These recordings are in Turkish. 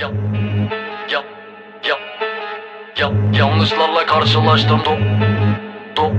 Ya, ya, ya, ya, yanlışlarla karşılaştım. Do, do,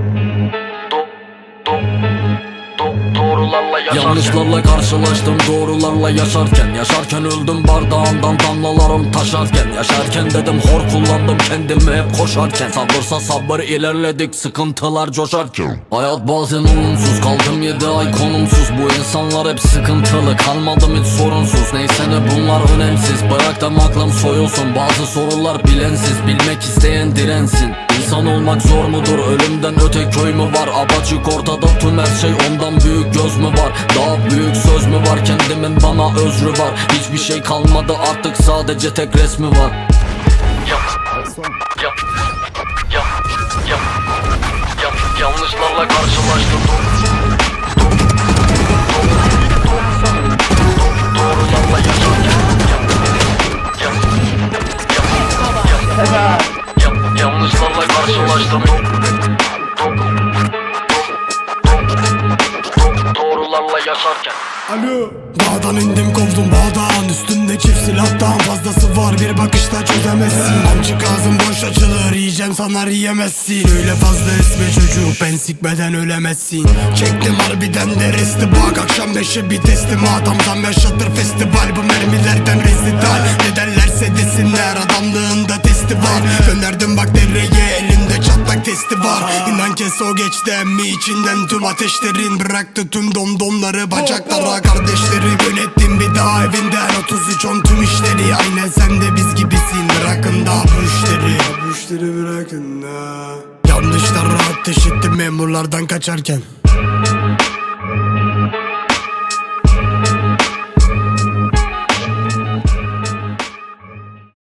doğrularla yaşarken. Yanlışlarla karşılaştım doğrularla yaşarken. Yaşarken öldüm bardağımdan damlalarım taşarken. Yaşarken dedim hor kullandım kendimi hep koşarken. Sabırsa sabır ilerledik sıkıntılar coşarken. Hayat bazen olumsuz kaldım yedi ay konumsuz. Bu insanlar hep sıkıntılı kalmadım hiç sorunsuz. Neyse ne bunlar önemsiz bıraktım aklım soyulsun. Bazı sorular bilensiz bilmek isteyen dirensin. İnsan olmak zor mudur ölümden öte köy mü var? Apaçık ortada tüm her şey ondan büyük göz mü var? Daha büyük söz mü var? Kendimin bana özrü var. Hiçbir şey kalmadı artık sadece tek resmi var. Ya, ya, ya, ya, ya, yanlışlarla karşılaştım. do, do, yaşarken Alo. Dağdan indim kovdum bağdan. Üstümde çift silahtan fazlası var. Bir bakışta çözemezsin. Amcık ağzım boş açılır Yiyeceğim sanar yiyemezsin. Öyle fazla esme çocuk Ben sikmeden ölemezsin. Çektim harbiden de resti. Bak Akşam beşe bir teslim Adam zam yaşatır festival. Bu mermilerden testi var. İnan kes o geçti emmi. İçinden tüm ateşlerin Bıraktı tüm domdomları. Bacaklara kardeşleri Yönettim. Bir daha evinden 33 on tüm işleri. Aynen sen de biz gibisin. Bırakın daha bu işleri. Bu işleri bırakın da. Yanlışlara ateş ettim memurlardan kaçarken